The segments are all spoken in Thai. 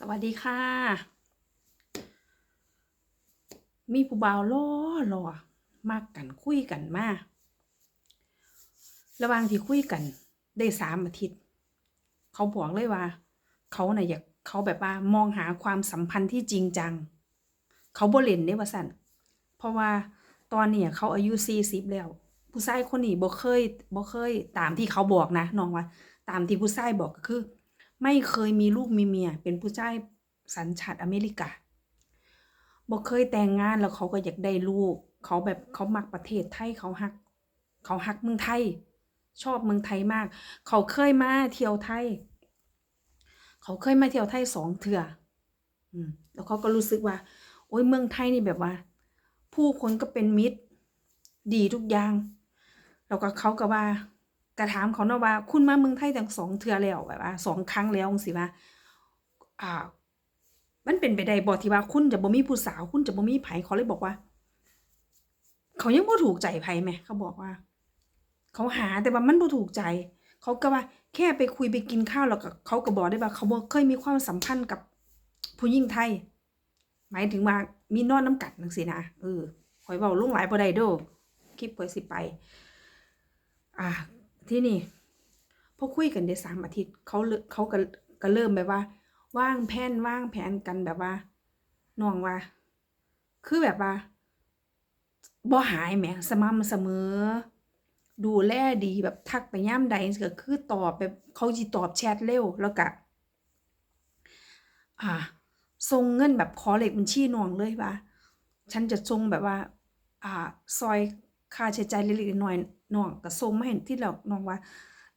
สวัสดีค่ะ มีผู้บ่าวรอรอมากกันคุยกันมาระหว่างที่คุยกัน ได้สามอาทิตย์ เขาบอกเลยว่า เขาน่ะอยากเขาแบบว่ามองหาความสัมพันธ์ที่จริงจัง เขาบ่เล่นเด้ว่าสั่นเพราะว่าตอนเนี้ยเขาอายุสี่สิบแล้ว ผู้ชายคนนี้บ่เคยบ่เคย ตามที่เขาบอกนะน้องว่า ตามที่ผู้ชายบอกก็คือ ไม่เคยมีลูกมีเมีย เป็นผู้ชายสัญชาติอเมริกาบ่เคยแต่งงานแล้วเขาก็อยากได้ลูก เขาแบบเขามักประเทศไทยเขาฮัก เขาฮักเมืองไทย ชอบเมืองไทยมาก เขาเคยมาเที่ยวไทย เขาเคยมาเที่ยวไทยสองเถื่ออืมแล้วเขาก็รู้สึกว่า โอ้ยเมืองไทยนี่แบบว่า ผู้คนก็เป็นมิตร ดีทุกอย่าง แล้วก็เขาก็ว่า กระถามเขาเนาะว่า คุณมาเมืองไทยตั้งสองเทื่อแล้วแบบว่าสองครั้งแล้วสิว่าอ่า มันเป็นไปได้บ่ที่ว่าคุณจะบ่มีผู้สาว คุณจะบ่มีไผเขาเลยบอกว่า เขายังบ่ถูกใจไผแหมเขาบอกว่า เขาหาแต่ว่ามันบ่ถูกใจ เขาก็ว่า แค่ไปคุยไปกินข้าวแล้วก็เขาก็บอกได้ว่า เขาบ่เคยมีความสัมพันธ์กับผู้หญิงไทย หมายถึงว่ามีนอนน้ำกัดจังซี่นะเออข่อยเว้าลงหลายบ่ได้ด้คลิปข่อยสิไป อ่า ที่นี่พอคุยกันได้สามอาทิตย์เขาเขาก็ก็เริ่มแบบว่า ว่างแผนว่างแผนกันแบบว่าน้องว่า คือแบบว่าบ่หายแหมสม่ำเสมอ ดูแลดีแบบทักไปย่ำใดก็คือตอบแบบเขาสิตอบแชทเร็วแล้วก็อ่าส่งเงินแบบขอเลขบัญชีน้องเลยว่า ฉันจะส่งแบบว่า อ่า ซอย ค่าใช้จ่ายเล็กๆน้อยน้องก็ส่งมาให้ที่เราน้องว่า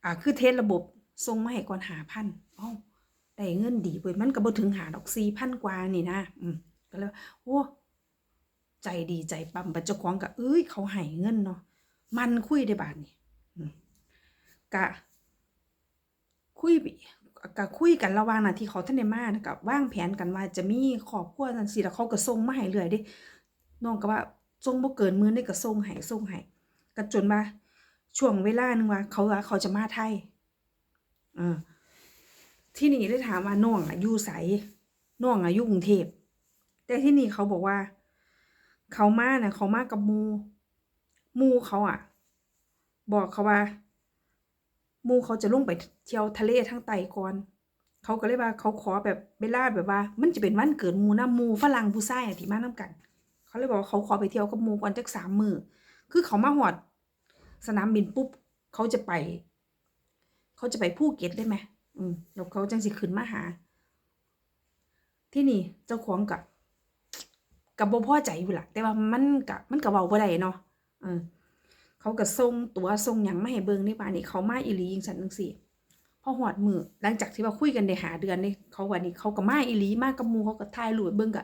อ่า คือเทสระบบส่งมาให้ก่อนหาพันอ้าวได้เงินดีเว้ยมันก็บ่ถึงหาดอกสี่พันกว่านี่นะ อืมก็เลยโอ้ใจดีใจปั๊มบัดเจ้าของก็เอ้ย เขาให้เงินเนาะมันคุยได้บาดนี่กะ คุยก็คุยกันระหว่างน่ะที่เขาท่านได้มานะกับวางแผนกันว่าจะมีครอบครัวจังซี่แล้วเขาก็ส่งมาให้เรื่อยด้น้องก็ว่า ส่งบ่เกินมื้อนี้ก็ส่งให้ส่งให้ก็จนว่าช่วงเวลานึงว่า เขาว่าเขาจะมาไทยเออที่นี่ได้ถามว่าน้องอะอยู่ไสน้องอะอยู่กรุงเทพแต่ที่นี่เขาบอกว่า เขามาน่ะ เขามากับมูมูเขาอะ บอกเขาว่ามูเขาจะลงไปเที่ยวทะเลทางใต้ก่อนเขาก็เลยว่า เขาขอแบบเวลาแบบว่า มันจะเป็นวันเกิดมูนะมูฝรั่งผู้ชายอะที่มานํกัน เขาเลยบอกว่าเขาขอไปเที่ยวกับหมูก่อนจักสามมือคือเขามาฮอด สนามบินปุ๊บ เขาจะไป เขาจะไปภูเก็ตได้ไหมอืมแล้วเขาจังสิขึ้นมาหา ที่นี่เจ้าของกับกับบ่พอใจอยู่ล่ะ แต่ว่ามันกับมันกับเว้าบ่ได้เนาะเออเขาก็ส่งตัวส่งหยังไมาให้เบิงในบ้านนี่เขามาอีหลีจังซั่นจังซี่พอฮอดมือหลังจากที่ว่าคุยกันได้หาเดือนนี่เขาว่านี่เขาก็มาอีหลีมากกับมูเขาก็ถ่ายรูปให้เบิงก็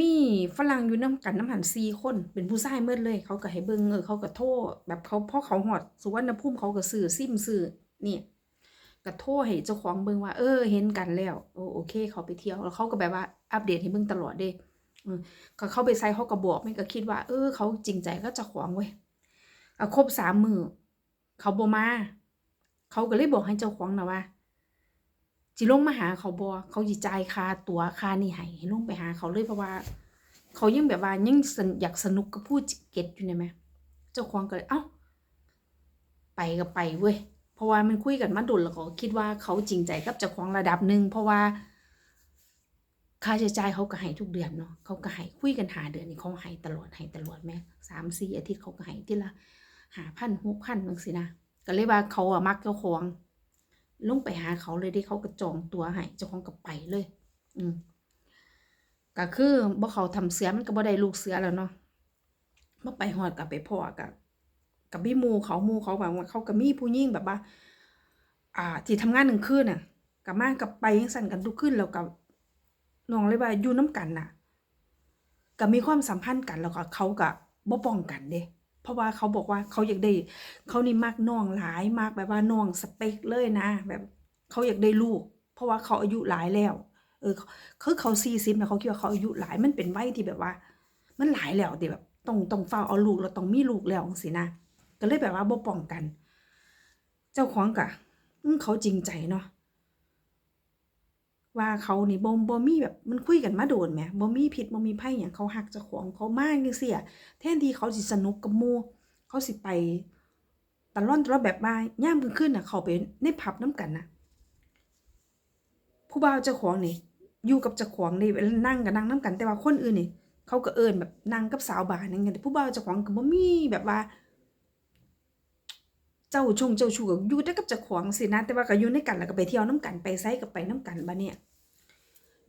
มีฝรั่งอยู่นํกันนํหัน4คนเป็นผู้ชายหมดเลย เขาก็ให้เบิ่งเออเขาก็โทรแบบเขาพอเขาฮอดสุวรรณภูมิเขาก็ซื้อซิมซื้อนี่ก็โทรให้เจ้าของเบิ่งว่าเออเห็นกันแล้วโอโอเค เขาไปเที่ยวแล้วเขาก็แบบว่าอัปเดตให้เบิ่งตลอดเด้อือก็เขาไปไสเขาก็บอกแม่ก็คิดว่า เออ เขาจริงใจก็เจ้าของเว้ยอะครบสามมือเขาบมา เขาก็เลยบอกให้เจ้าของนะว่า สิลงมาหาเขาบ่เขาสิจ่ายค่าตัวค่านี่ให้ให้ลงไปหาเขาเลยเพราะว่า เขายังแบบว่ายังอยากสนุกกับผู้เก็ตอยู่เนี่ยไหมเจ้าของก็เลยเอ้า ไปก็ไปเว้ยเพราะว่ามันคุยกันมาดุลแล้วก็คิดว่าเขาจริงใจกับเจ้าของระดับหนึ่งเพราะว่า ค่าใช้จ่ายเขาก็ให้ทุกเดือนเนาะเขาก็ให้คุยกันหาเดือนนี่เขาให้ตลอดให้ตลอดแม่สามสี่อาทิตย์เขาก็ให้ทีละหาพันหกพันบางสินะก็เลยว่าเขาอะมักเจ้าของ ลงไปหาเขาเลยได้เขาก็จองตัวให้เจ้าของก็ไปเลย อืมก็คือบ่เขาทำเสือมันก็บ่ได้ลูกเสือแล้วเนาะบ่ไปฮอดกับไปพ่อกับกับพี่มูเขามูเขาแบบว่าเขาก็มีผู้หญิงแบบว่า อ่าที่ทำงานหนึ่งคืนน่ะกับมากับไปยังสั่นกันทุกคืนแล้วกับน้องเลยว่าอยู่น้ำกันน่ะ ก็มีความสัมพันธ์กันแล้วก็เขาก็บ่ป้องกันเด้ เพราะว่าเขาบอกว่าเขาอยากได้เขานี่มากน้องหลายมากแบบว่าน้องสเปคเลยนะ แบบเขาอยากได้ลูก เพราะว่าเขาอายุหลายแล้ว เออคือเขาซีซิมนะเขาคิดว่าเขาอายุหลายมันเป็นวัยที่แบบว่า มันหลายแล้วที่แบบต้องต้องเฝ้าเอาลูกเราต้องมีลูกแล้วสินะก็เลยแบบว่าบ่ป้องกัน เจ้าของกะเขาจริงใจเนาะ ว่าเขานี่บ่บ่มีแบบมันคุยกันมาโดนแหมบ่มีพิษบ่มีภัยหยังเขาฮักจ้าของเขามากจังซี่อะแทนที่เขาสิสนุกกับหมู่เขาสิไปตะล่อนตะล่อนแบบว่ายามกลางคืนน่ะ เขาไปในผับนํกันน่ะผู้บ่าวเจ้าของนี่อยู่กับเจ้าของนี่นั่งก็นั่งนํกัน แต่ว่าคนอื่นนี่เขาก็เอิ้นแบบนั่งกับสาวบาร์นั่นไงแต่ผู้บ่าวเจ้าของก็บ่มีแบบว่า เจ้าชงเจ้าชู้ก็อยู่แต่กับเจ้าของสินะ แต่ว่าก็อยู่ในกันแล้วก็ไปเที่ยวน้ำกันไปไสก็ไปน้ำกันบัดเนี่ย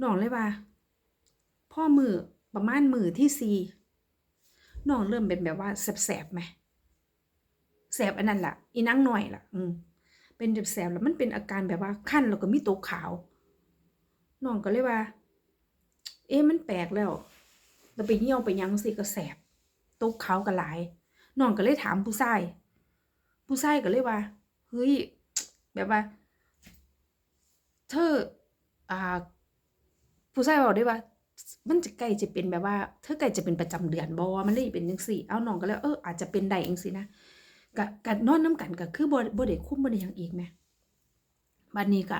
น้องเลยว่า พ่อมือประมาณมือที่สี่น้องเริ่มเป็นแบบว่าแสบๆไหมแสบอันนั้นล่ะ อีนั่งหน่อยล่ะ อืมเป็นแสบๆแล้วมันเป็นอาการแบบว่าคันแล้วก็มีตัวขาวน้องก็เลยว่า เอ๊ะมันแปลกแล้วเราไปเหี่ยวไปยังสิก็แสบตัวขาวก็หลายน้องก็เลยถามผู้ชาย ผู้ชายก็เลยว่าเฮ้ยแบบว่า เธออ่า ผู้ชายบอกได้ว่า มันจะใกล้จะเป็นแบบว่า เธอใกล้จะเป็นประจำเดือนบอมันเลยเป็นจังซี่เอาน้องก็เลยเอออาจจะเป็นได้เองสินะกะกะนอนน้ำกันก็คือบ่บ่ได้คุ้มบ่ได้หยังอีกแหมบัดนี้ก็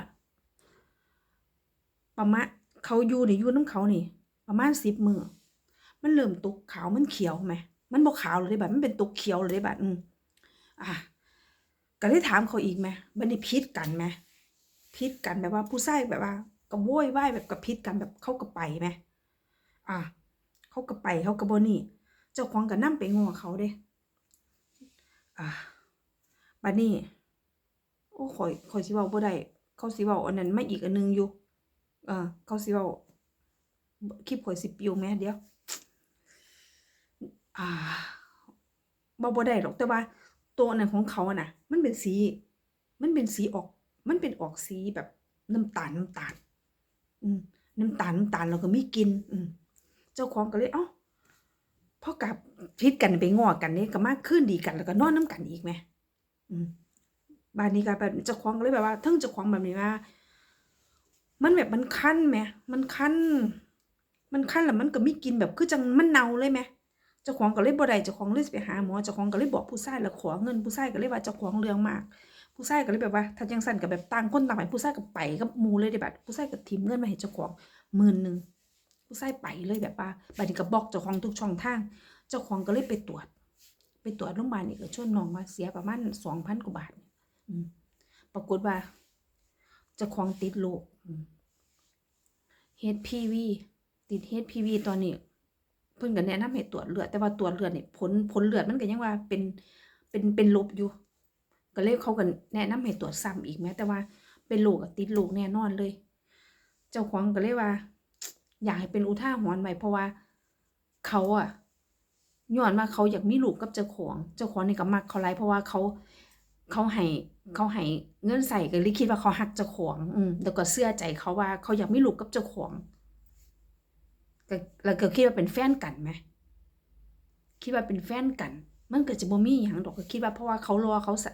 ประมาณเขาอยู่นี่อยู่น้ำเขานี่ ประมาณ10มื้อมันเริ่มตกขาวมันเขียวไหมมันบ่ขาวเลยเด้บัดมันเป็นตกเขียวเลยเด้บัดอืมอะ ก็เลยถามเขาอีกไหมบันนี้พิษกันไหมพิษกันแบบว่าผู้ชายแบบว่าก็โวยวายแบบกับพิษกันแบบเข้าก็ไปไหมอะเขาก็ไปเขาก็บ่นี่ เจ้าของก็นั่ไปงอเขาเด้อะบัดนี้โอ้ข่อยข่อยสิว้าบ่ได้เขาสิว้าอันนั้นมาอีกอันนึงอยู่ เออเขาสิว้าคลิปข่อยสิปิวแหม่เดี๋ยว อ่าบ่บ่ได้หรอกแต่ว่า ตัวนั้นของเขาอะนะมันเป็นสี มันเป็นสีออก มันเป็นออกสีแบบน้ำตาลน้ำตาล อืมน้ำตาลน้ำตาลแล้วก็ไมีกลิน อืมเจ้าของก็เลยเอ้าพอกับพิดกันไปงอกันนี่ก็มากขึ้นดีกันแล้วก็นอนน้ำกันอีกไหมอืมบ้านนี้ก็แบบเจ้าของก็เลยแบบว่าทั้งเจ้าของแบบนี้ว่า มันแบบมันคันไหมมันคันมันคันแล้วมันก็ไมีกลินแบบคือจังมันเน่าเลยไหม เจ้าของก็เลยบ่ได้เจ้าของเลยไปหาหมอเจ้าของก็เลยบอกผู้ชายแล้วขอเงินผู้ชายก็เลยว่าเจ้าของเรื่องมาก ผู้ชายก็เลยแบบว่าถ้าจังสั่นก็แบบต่างคนต่างไปผู้ชายก็ไปกับมูเลยได้บัดผู้ชายก็ทิมเงินมาให้เจ้าของหมื่นหนึ่งผู้ชายไปเลยแบบว่าบัดนี้ก็บอกเจ้าของทุกช่องทาง เจ้าของก็เลยไปตรวจ ไปตรวจโรงพยาบาลเอกชนน้องว่าเสียประมาณสองพันกว่าบาทปรากฏว่าเจ้าของติดโรคอืม HPV ติด HPV ตอนนี้ เพิ่นก็แนะนำให้ตรวจเลือดแต่ว่าตรวจเลือดนี่ผลผลเลือดมันก็ยังว่าเป็นเป็นเป็นลบอยู่ ก็เลยเขาก็แนะนำให้ตรวจซ้ำอีกแม้แต่ว่าเป็นโรคติดโรคแน่นอนเลย เจ้าของก็เลยว่า อยากให้เป็นอุทาหรณ์ไว้เพราะว่า เขาอะย้อนว่าเขาอยากมีลูกกับเจ้าของ เจ้าของนี่ก็มักเขาหลายเพราะว่าเขาเขาให้เขาให้เงินใส่ก็เลยคิดว่าเขาฮักเจ้าของ อืมแล้วก็เชื่อใจเขาว่าเขาอยากมีลูกกับเจ้าของ ก็แล้วก็คิดว่าเป็นแฟนกันไหมคิดว่าเป็นแฟนกัน มันเก็จะบ่มีหยังดอกก็คิดว่าเพราะว่าเขารอเขาส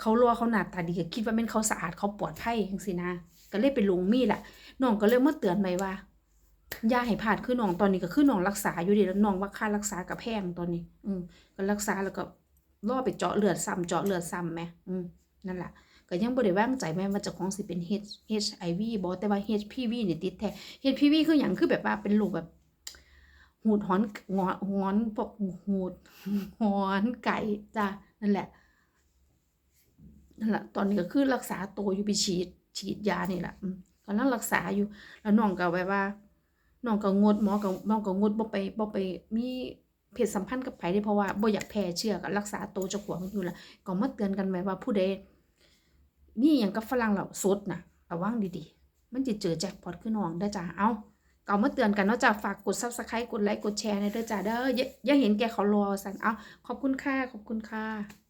เขารอเขาหนาตาดีก็คิดว่าแม่นเขาสะอาดเขาปลอดภัยจังซี่นะก็เลยไปลงมีดละน้องก็เลยมาเตือนไว้ว่าย่าให้พลาดคือน้องตอนนี้ก็คือน้องรักษาอยู่ดีแล้วน้องว่าค่ารักษากับแพงตอนนี้ อืมก็รักษาแล้วก็รอไปเจาะเลือดซ้ำเจาะเลือดซ้ำแหมอืมนั่นแหละ ก็ยังบ่ได้วางใจแม่ว่าเจ้าของสิเป็น H HIV บ่แต่ว่า HPV นี่ติดแท้ HPV คือหยังคือแบบว่าเป็นโรคแบบ หูดหอนงอนหอนพวกหูดหอนไก่จ้ะนั่นแหละนั่นแหละตอนนี้ก็คือรักษาตัวอยู่ไปฉีดฉีดยานี่แหละอืมกำลังรักษาอยู่ แล้วน้องก็แบบว่าน้องก็งดหมอก็น้องก็งดบ่ไปบ่ไปมีเพศสัมพันธ์กับไผได้เพราะว่าบ่อยากแพร่เชื้อก็รักษาตัวเจ้าของอยู่ละก็มาเตือนกันไว้ว่าผู้ใด มีอยังกับฝรั่งแล้วสดนะระวังดีๆ มันจะเจอแจ็คพอตขึ้น้องได้จ้าเอาเก่ามาเตือนกันเนาะจ้าฝากกดซับสไครต์กดไลค์กดแชร์ในเด้อจ้าเด้ออย่าอย่าเห็นแกเขารอสั่นเอาขอบคุณค่ะขอบคุณค่ะ